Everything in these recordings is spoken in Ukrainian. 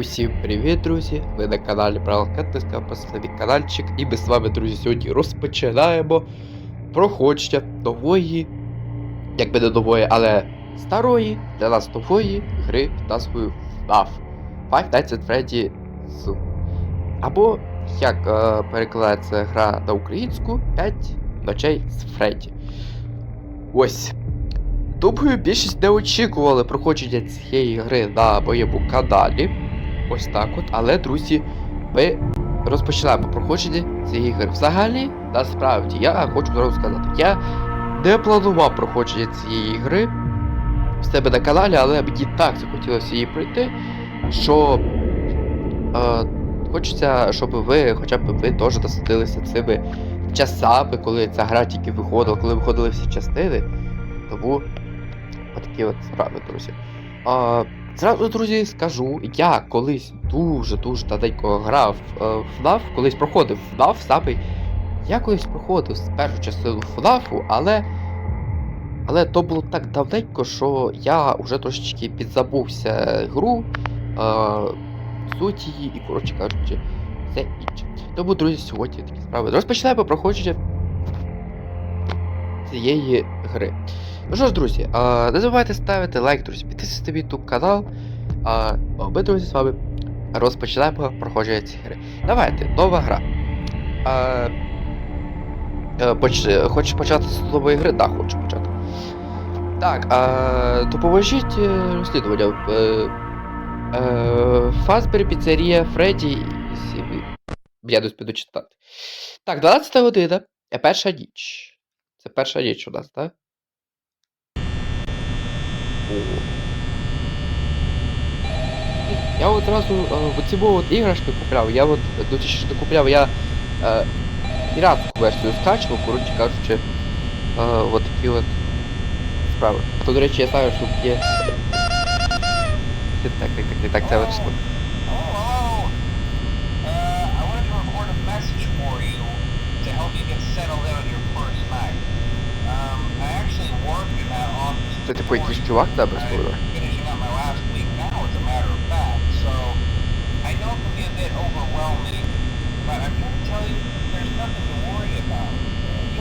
Усім привіт, друзі! Ви на каналі Правилкатиска, поставіть каналчик, і ми з вами, друзі, сьогодні розпочинаємо проходження нової, якби не нової, але старої для нас нової гри під назвою FNAF Five Nights at Freddy's. Або, як е, перекладається гра на українську 5 ночей з Фредді. Ось. Думаю, більшість не очікували проходження цієї гри на моєму каналі. Ось так от. Але, друзі, ми розпочинаємо проходження цієї гри. Взагалі, насправді, я хочу зразу сказати, я не планував проходження цієї гри в себе на каналі, але мені так захотілося її пройти, що е, хочеться, щоб ви, хоча б ви теж насладилися цими часами, коли ця гра тільки виходила, коли виходили всі частини. Тому отакі от справи, друзі. А, Зразу, друзі, скажу, я колись дуже-дуже давненько грав е, в FNAF, колись проходив FNAF самий. Я колись проходив з першу частину FNAF, але. Але то було так давненько, що я вже трошечки підзабувся гру, е, суть її і, коротше кажучи, все інше. Тому, друзі, сьогодні такі справи. Розпочинаємо проходження цієї гри. Ну що ж, друзі, не забувайте ставити лайк, друзі, підписуйте мій YouTube канал. Ми, друзі, з вами розпочинаємо проходження цієї гри. Давайте, нова гра. Е. Хочеш почати з нової гри? Так, хочу почати. Так, допоможіть е, розслідування. Е, Фазбері, піцерія, Фредді і. Я десь піду читати. Так, 12 година. Перша ніч. Це перша ніч у нас, так? Я от одразу вот оці от іграшки купляв, я от ну, точніше не купляв, я е, піратську версію скачував, коротше кажучи, е, от такі от справи. То, до речі, я знаю, що є. Так, так, так, так, так, це от що.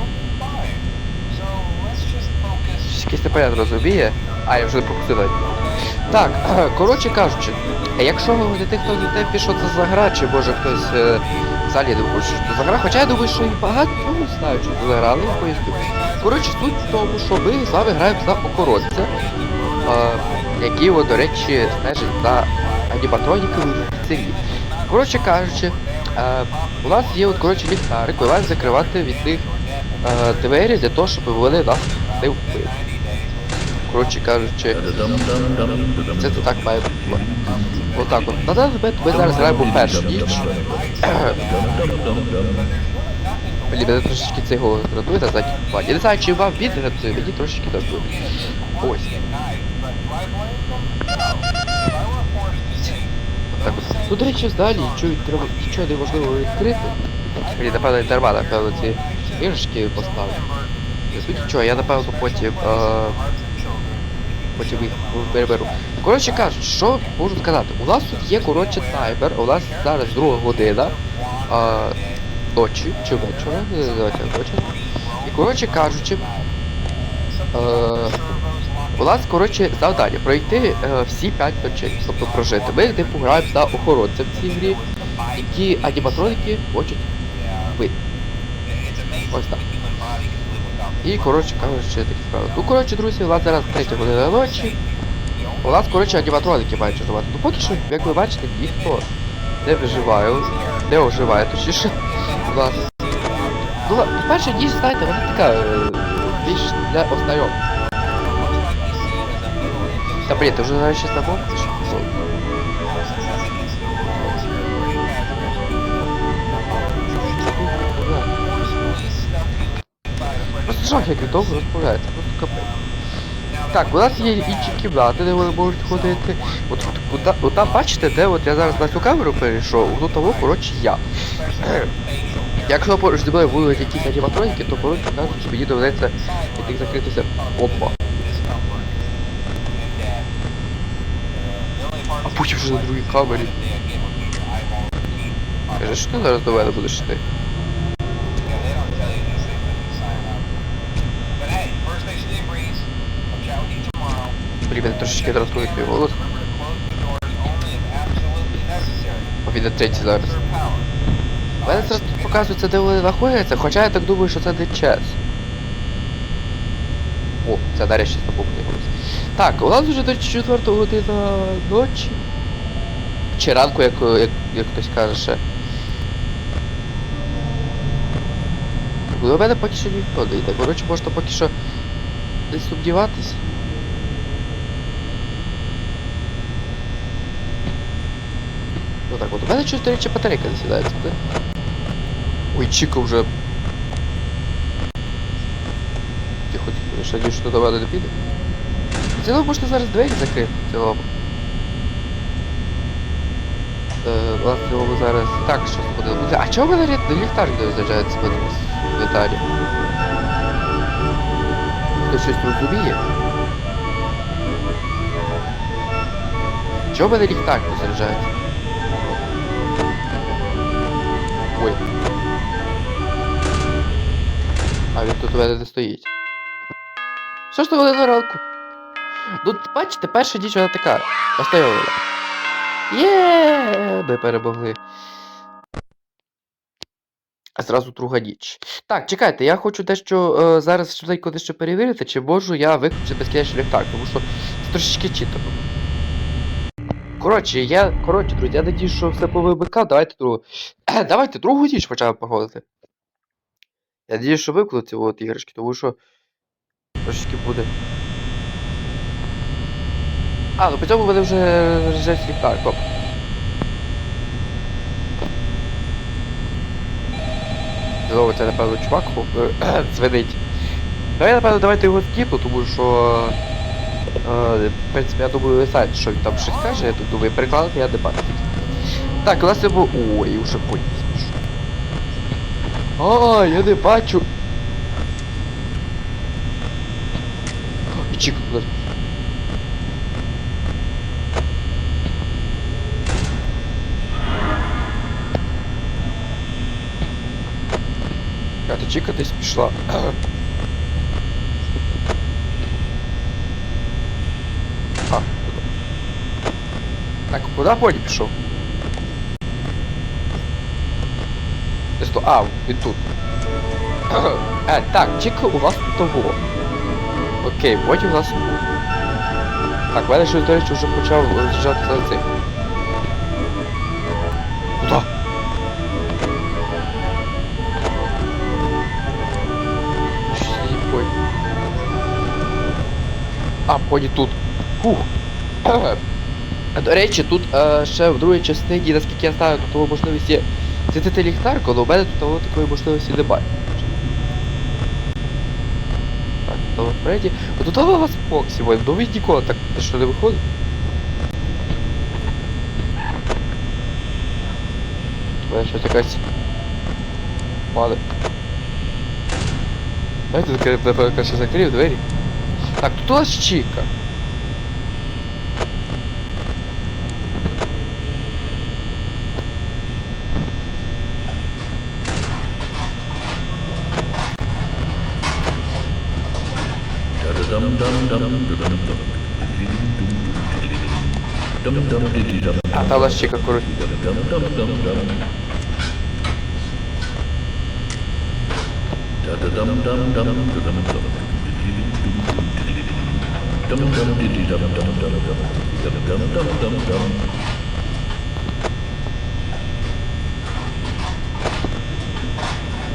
Be fine. So let's just focus. Якийсь тепер я зрозуміє. А, я вже пропустив навіть. Так, коротше кажучи, якщо для тих, хто те, що це за гра, чи може хтось е, взагалі не хоче, що це за гра, хоча я думаю, що і багато ну, не знаю, чи це за гра, але я поясню. Коротше, суть в тому, що ми з вами граємо за охоронця, який, до речі, стежить за аніматроніками в селі. Коротше кажучи, у нас є от, коротше, ліхтарик, маємо закривати від них е, двері для того, щоб вони нас не вбили. Коротше кажучи, це так має бути. Отак от. На даний момент ми зараз граємо першу ніч. Блін, трошечки голос дратує на задній плані. Я не знаю, чи вам він дратує, мені трошечки дратує. Ось. Так от. Ну, до речі, взагалі, нічого, треба, нічого неможливо відкрити. Блін, напевно, не напевно, ці іграшки поставив. Не суть нічого, я напевно потім. Е потім їх переберу. Коротше кажучи, що можу сказати? У нас тут є коротше таймер, у нас зараз друга година а, ночі чи вечора, не називайте ночі. І коротше кажучи, е, у нас коротше завдання пройти е, всі 5 ночей, тобто прожити. Ми не пограємо за охоронця в цій грі, які аніматроники хочуть вбити. Ось так. І, коротше кажучи, такі справи. Ну, коротше, друзі, у нас зараз 3 година ночі. У нас, коротше, аніматроники мають живати. Ну поки що, як ви бачите, ніхто не виживає, не оживає, точніше. У нас. Ну, перша ніч, знаєте, вона така е, більш для ознайом. Та блін, ти вже навіть щось забув? Це що? Ну, Просто жах, як він довго розповідається, просто капець. Так, у нас є інші кімнати, де вони можуть ходити. От, от, от, там бачите, де от я зараз на цю камеру перейшов, ну того, коротше, я. Якщо поруч зі мною будуть якісь аніматроніки, то коротше кажуть, мені доведеться від них закритися. Опа. А потім вже на другій камері. Скажи, що ти зараз до мене будеш йти. Absolutely necessary. Бо він на третій зараз. У мене зараз тут показується, де вони знаходяться, хоча я так думаю, що це не час. О, це нарешті запомнив голос. Так, у нас вже до 4 година ночі. Чи ранку, як, як, як хтось каже ще. До мене поки що ніхто не йде. Коротше, можна поки що не сумніватись. Ну так, от у мене щось, до речі, батарейка не сідається, де? Ой, Чіко вже. Тихо, тихо, я ж надію, що до мене не піде. Цілому можна зараз двері закрити, в цілому. Е, власне, в зараз так, що подивимося. А чого в ряд- ліхтар не розряджається в літарі? Хто щось розуміє? Чого в мене ліхтар не заряджається? А він тут у мене не стоїть. Що ж то вони на ранку? Ну, бачите, перша ніч вона така. Остоювала. Є, ми перемогли. А зразу друга ніч. Так, чекайте, я хочу дещо е, зараз швиденько дещо перевірити, чи можу я виключити безкінечний ліхтар, тому що це трошечки читано. Коротше, я. Коротше, друзі, я надію, що все повимикав, давайте другу. Давайте другу ніч почали проходити. Я надію, що ці от іграшки, тому що трошечки буде. А, ну по цьому вони вже режать ліхтар, топ. Знову це, напевно, чувак дзвенить. Давай, напевно, давайте його скіпну, тому що. Е, в принципі, я думаю, знаєте, що він там щось каже, я тут думаю, перекладати, я не бачу. Так, у нас його. Ой, уже смішу. А, я не бачу. Куди. А ти Чіка десь пішла. А, куди Боді пішов? Десь то. А, він тут. Е, так, Чіка у вас тут того. Окей, Боді у нас. Так, мене щось, до речі, вже почав роз'їжджати за цих. Куда? А, Боді тут. Фух. До речі, тут е, ще в другій частині, наскільки я знаю, тут можливість є світити ліхтарку, але у мене того такої можливості немає. Так, то Фредді. Тут у вас Фоксі, бо ну він ніколи так що не виходить. Мене щось якась падає. Давайте напевно, краще закрив двері. Так, тут у нас Чіка. Чіка, коротше.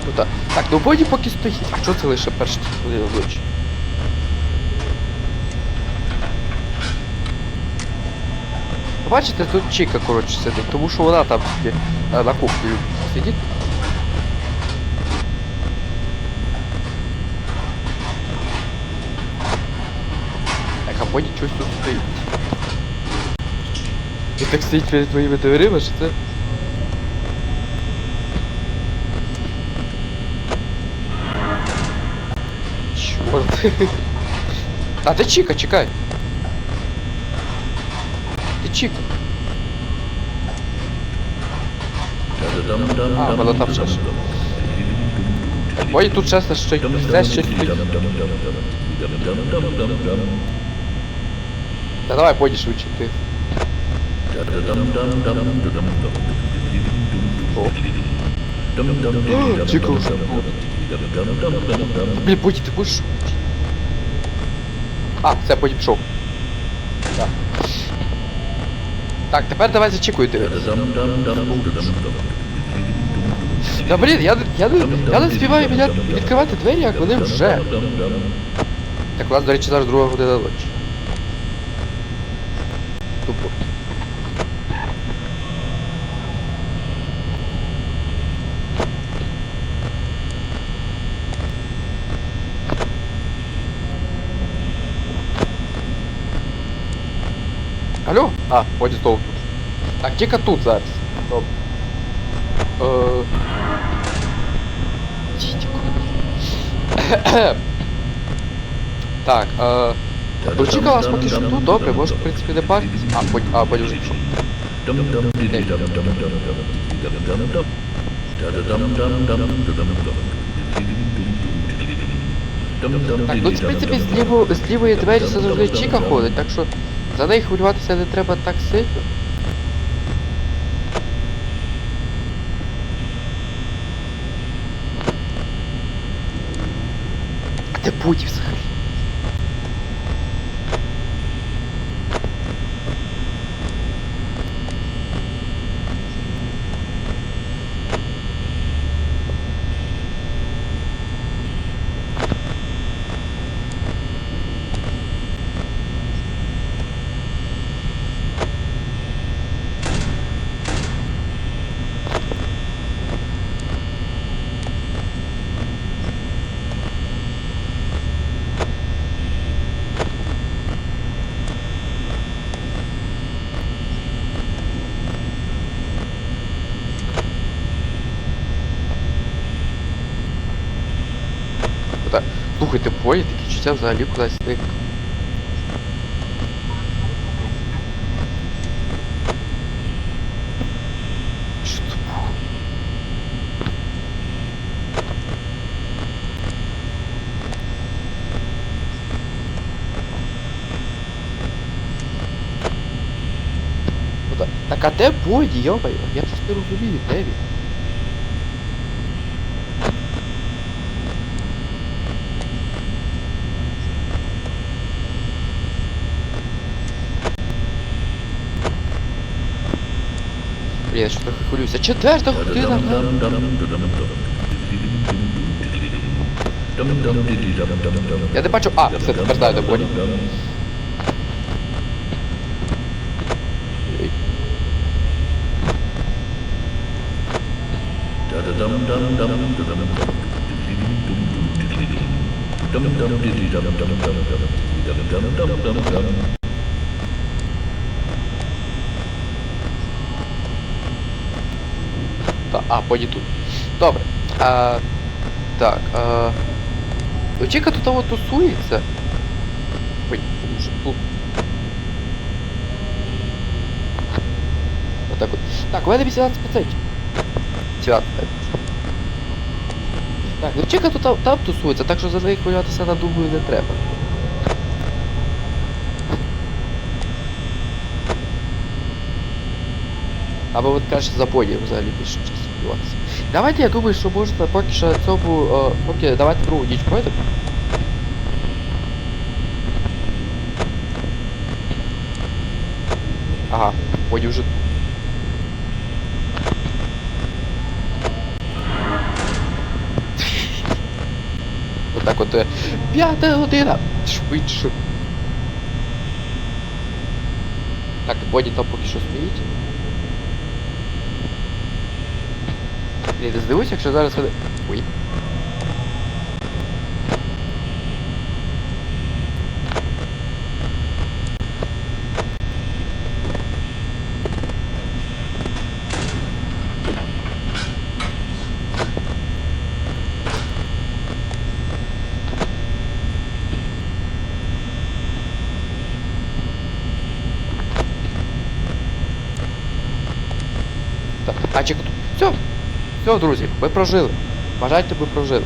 Ну так. Ну боді поки стоїть. А що це лише перші хвилини Бачите, тут Чіка, коротше, сидить, тому що вона там тільки е, на кухні сидить. Так, а боді щось тут стоїть. І так стоїть перед твоїми дверима, що це? Чорт. А де Чіка, чекай. Де Чіка? А, воно там ще ж. Ой, тут чесно, що й все ще стоїть. Та давай поїдь швидше ти. О. Чекав. Блін, Боді, ти будеш швидше? А, все, потім пішов. Так. Так, тепер давай зачекуйте. Та блін, я, я, не- я не співаю біля відкривати двері, як вони вже. Так, у нас, до речі, зараз друга година ночі. Тупо. Алло? А, Боді знову тут. Так, тільки тут зараз. Добре. Е... Так, е... Дочекала вас поки що тут, добре, може, в принципі, не паритись. А, Бодь, а, вже пішов. Так, ну, в принципі, з, ліво, з лівої двері все завжди Чіка ходить, так що за неї хвилюватися не треба так сильно. Де Боді Та, слухайте, бої такі чуття взагалі кудись та- Так а де Боді, йобаю? Я щось не розумію, де він? Блін, я що трохи хвилююся. Четверта година. Я не бачу. А, все, тепер знаю, де Боді. Ей. Та, а, Боді тут. Добре. А, так, а... Очіка тут того тусується. Ой, тут. Отак от. Так, у мене 18%. 17. Так, ну Чека тут там, тусується, так що за неї хвилюватися, на думаю, не треба. Або от каже за боді взагалі більше часу хвилюватися. Давайте я думаю, що можна поки що на цьому. О, поки давайте другу ніч пройдемо. Ага, боді вже. Отак от. е, П'ята година! Швидше. Так, боді там поки що стоїть. Блін, не здивуюсь, якщо зараз ходить Ой. Так, а чекай тут. Все. Все, друзі, ви прожили. Бажайте, ви прожили.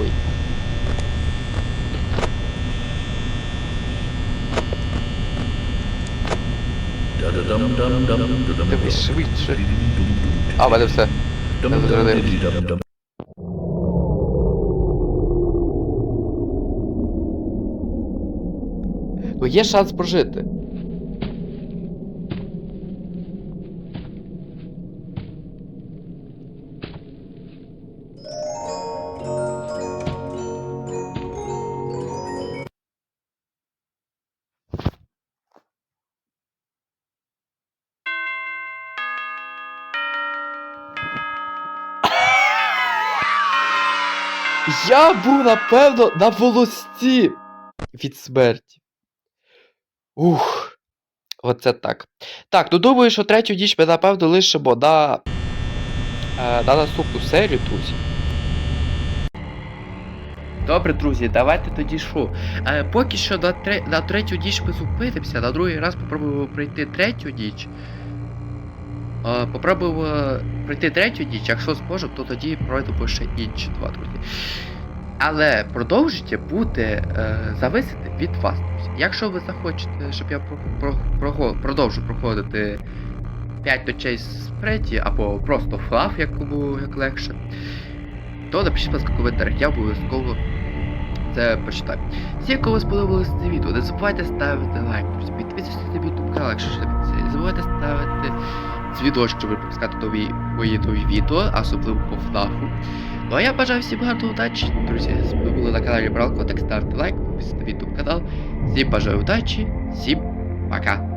Ой. Швидше. А, в мене все. Зрозумів. Ну є шанс прожити. Я був, напевно, на волості від смерті. Ух. Оце так. Так, ну думаю, що третю ніч ми, напевно, лишимо на, е, на наступну серію, друзі. Добре, друзі, давайте тоді що. Е, поки що на, тре, на третю ніч ми зупинимося, на другий раз попробуємо пройти третю ніч. Е, попробуємо пройти третю ніч, якщо зможемо, то тоді пройдемо ще інші два, друзі. Але продовжуйте буде е, зависити від вас. Якщо ви захочете, щоб я про, про, про, продовжу проходити 5 ночей з Фредді, або просто флаф, як кому як легше, то напишіть, ласка, в коментарях, я обов'язково це почитаю. Всім, кому сподобалось це відео, не забувайте ставити лайк. Підписуйтесь на YouTube канал, якщо ще не. Не забувайте ставити дзвіночок, щоб пропускати нові мої нові відео, особливо по ФНАФу. Ну а я бажаю всім гарної удачі, друзі. Ви були на каналі Брал Котек, ставте лайк, підписуйтесь на YouTube канал. Всім бажаю удачі, всім пока.